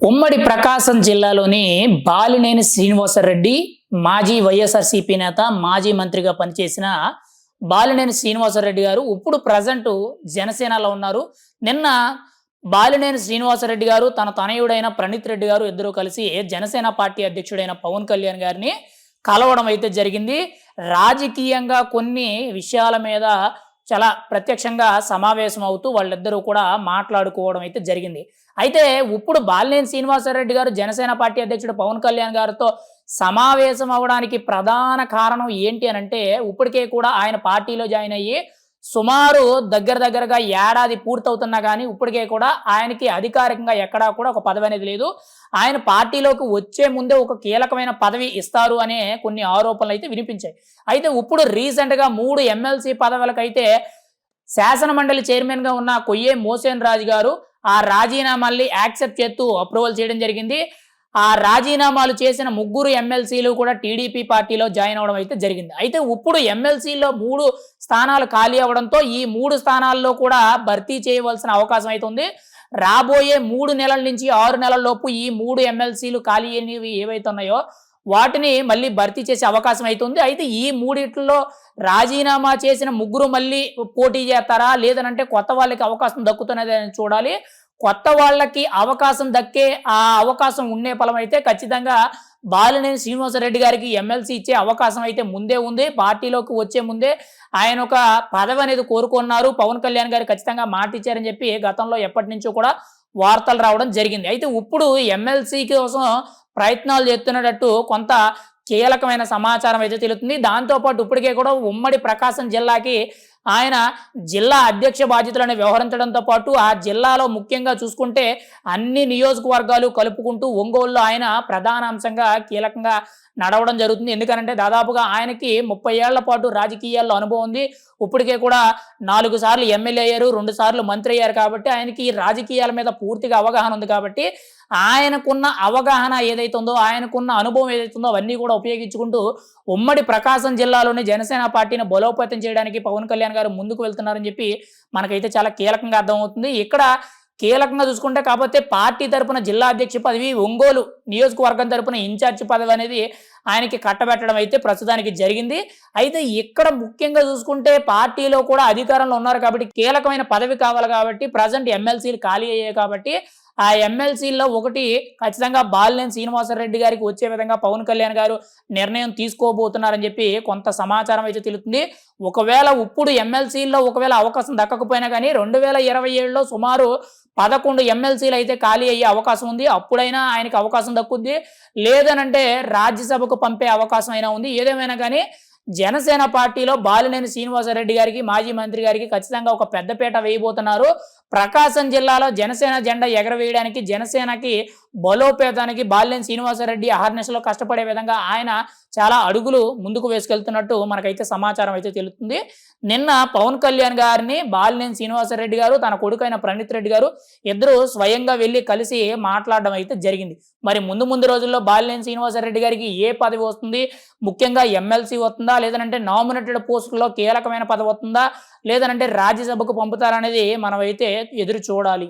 ఉమ్మడి ప్రకాశం జిల్లాలోని బాలినేని శ్రీనివాసరెడ్డి మాజీ వైఎస్ఆర్సీపీ నేత మాజీ మంత్రిగా పనిచేసిన బాలినేని శ్రీనివాసరెడ్డి గారు ఇప్పుడు ప్రజెంట్ జనసేనలో ఉన్నారు. నిన్న బాలినేని శ్రీనివాసరెడ్డి గారు తన తనయుడైన ప్రణీత్ రెడ్డి గారు ఇద్దరు కలిసి జనసేన పార్టీ అధ్యక్షుడైన పవన్ కళ్యాణ్ గారిని కలవడం అయితే జరిగింది. రాజకీయంగా కొన్ని విషయాల మీద చాలా ప్రత్యక్షంగా సమావేశం అవుతూ వాళ్ళిద్దరూ కూడా మాట్లాడుకోవడం అయితే జరిగింది. అయితే ఇప్పుడు బాలినేని శ్రీనివాసరెడ్డి గారు జనసేన పార్టీ అధ్యక్షుడు పవన్ కళ్యాణ్ గారితో సమావేశం అవడానికి ప్రధాన కారణం ఏంటి అని అంటే ఇప్పటికే కూడా ఆయన పార్టీలో జాయిన్ అయ్యి సుమారు దగ్గర దగ్గరగా ఏడాది పూర్తవుతున్నా కానీ ఇప్పటికే కూడా ఆయనకి అధికారికంగా ఎక్కడా కూడా ఒక పదవి అనేది లేదు. ఆయన పార్టీలోకి వచ్చే ముందే ఒక కీలకమైన పదవి ఇస్తారు అనే కొన్ని ఆరోపణలు అయితే వినిపించాయి. అయితే ఇప్పుడు రీసెంట్గా మూడు ఎమ్మెల్సీ పదవులకైతే శాసన మండలి చైర్మన్గా ఉన్న కొయ్యే మోసేన్ రాజు గారు ఆ రాజీనామాల్ని యాక్సెప్ట్ చేస్తూ అప్రూవల్ చేయడం జరిగింది. ఆ రాజీనామాలు చేసిన ముగ్గురు ఎమ్మెల్సీలు కూడా టీడీపీ పార్టీలో జాయిన్ అవడం అయితే జరిగింది. అయితే ఇప్పుడు ఎమ్మెల్సీలో మూడు స్థానాలు ఖాళీ అవడంతో ఈ మూడు స్థానాల్లో కూడా భర్తీ చేయవలసిన అవకాశం అయితే ఉంది. రాబోయే మూడు నెలల నుంచి ఆరు నెలల లోపు ఈ మూడు ఎమ్మెల్సీలు ఖాళీ అయినవి ఏవైతే ఉన్నాయో వాటిని మళ్ళీ భర్తీ చేసే అవకాశం అవుతుంది అయితే ఈ మూడిట్లో రాజీనామా చేసిన ముగ్గురు మళ్ళీ పోటీ చేస్తారా? లేదనంటే కొత్త వాళ్ళకి అవకాశం దక్కుతున్నది అని చూడాలి. కొత్త వాళ్ళకి అవకాశం దక్కే ఆ అవకాశం ఉండే ఫలం అయితే ఖచ్చితంగా బాలినేని శ్రీనివాసరెడ్డి గారికి ఎమ్మెల్సీ ఇచ్చే అవకాశం అయితే ముందే ఉంది. పార్టీలోకి వచ్చే ముందే ఆయన ఒక పదవి అనేది కోరుకున్నారు. పవన్ కళ్యాణ్ గారు ఖచ్చితంగా మాట ఇచ్చారని చెప్పి గతంలో ఎప్పటి నుంచో కూడా వార్తలు రావడం జరిగింది. అయితే ఇప్పుడు ఎమ్మెల్సీ కోసం ప్రయత్నాలు చేస్తున్నట్టు కొంత కీలకమైన సమాచారం అయితే తెలుస్తుంది. దాంతోపాటు ఇప్పటికే కూడా ఉమ్మడి ప్రకాశం జిల్లాకి ఆయన జిల్లా అధ్యక్ష బాధ్యతలను వ్యవహరించడంతో పాటు ఆ జిల్లాలో ముఖ్యంగా చూసుకుంటే అన్ని నియోజకవర్గాలు కలుపుకుంటూ ఒంగోలులో ఆయన ప్రధాన అంశంగా కీలకంగా నడవడం జరుగుతుంది. ఎందుకంటే దాదాపుగా ఆయనకి ముప్పై ఏళ్ళ పాటు రాజకీయాల్లో అనుభవం ఉంది. ఇప్పటికే కూడా నాలుగు సార్లు ఎమ్మెల్యే అయ్యారు రెండు సార్లు మంత్రి అయ్యారు కాబట్టి ఆయనకి రాజకీయాల మీద పూర్తిగా అవగాహన ఉంది కాబట్టి ఆయనకున్న అవగాహన ఏదైతే ఉందో ఆయనకున్న అనుభవం ఏదైతే ఉందో అవన్నీ కూడా ఉపయోగించుకుంటూ ఉమ్మడి ప్రకాశం జిల్లాలోని జనసేన పార్టీని బలోపేతం చేయడానికి పవన్ కళ్యాణ్ గారు ముందుకు వెళ్తున్నారని చెప్పి మనకైతే చాలా కీలకంగా అర్థమవుతుంది. ఇక్కడ కీలకంగా చూసుకుంటే కాకపోతే పార్టీ తరపున జిల్లా అధ్యక్ష పదవి ఒంగోలు నియోజకవర్గం తరపున ఇన్ఛార్జ్ పదవి అనేది ఆయనకి కట్టబెట్టడం అయితే ప్రస్తుతానికి జరిగింది. అయితే ఇక్కడ ముఖ్యంగా చూసుకుంటే పార్టీలో కూడా అధికారంలో ఉన్నారు కాబట్టి కీలకమైన పదవి కావాలి కాబట్టి ప్రజెంట్ ఎమ్మెల్సీలు ఖాళీ అయ్యాయి కాబట్టి ఆ ఎమ్మెల్సీల్లో ఒకటి ఖచ్చితంగా బాలినేని శ్రీనివాసరెడ్డి గారికి వచ్చే విధంగా పవన్ కళ్యాణ్ గారు నిర్ణయం తీసుకోబోతున్నారని చెప్పి కొంత సమాచారం అయితే తెలుస్తుంది. ఒకవేళ ఇప్పుడు ఎమ్మెల్సీల్లో ఒకవేళ అవకాశం దక్కకపోయినా కానీ రెండు వేల ఇరవై ఏడులో సుమారు పదకొండు ఎమ్మెల్సీలు అయితే ఖాళీ అయ్యే అవకాశం ఉంది. అప్పుడైనా ఆయనకి అవకాశం దక్కుద్ది. లేదనంటే రాజ్యసభకు పంపే అవకాశం అయినా ఉంది. ఏదేమైనా కానీ జనసేన పార్టీలో బాలినేని శ్రీనివాసరెడ్డి గారికి మాజీ మంత్రి గారికి ఖచ్చితంగా ఒక పెద్దపీట వేయబోతున్నారు. ప్రకాశం జిల్లాలో జనసేన జెండా ఎగరవేయడానికి జనసేనకి బలోపేతానికి బాలినేని శ్రీనివాసరెడ్డి అహర్నిశలో కష్టపడే విధంగా ఆయన చాలా అడుగులు ముందుకు వేసుకెళ్తున్నట్టు మనకైతే సమాచారం అయితే తెలుస్తుంది. నిన్న పవన్ కళ్యాణ్ గారిని బాలినేని శ్రీనివాసరెడ్డి గారు తన కొడుకైన ప్రణీత్ రెడ్డి గారు ఇద్దరు స్వయంగా వెళ్ళి కలిసి మాట్లాడడం అయితే జరిగింది. మరి ముందు ముందు రోజుల్లో బాలినేని శ్రీనివాసరెడ్డి గారికి ఏ పదవి వస్తుంది? ముఖ్యంగా ఎమ్మెల్సీ వస్తుందా? లేదంటే నామినేటెడ్ పోస్టుల్లో కీలకమైన పదవి వస్తుందా? లేదనంటే రాజ్యసభకు పంపుతారనేది మనమైతే ఎదురు చూడాలి.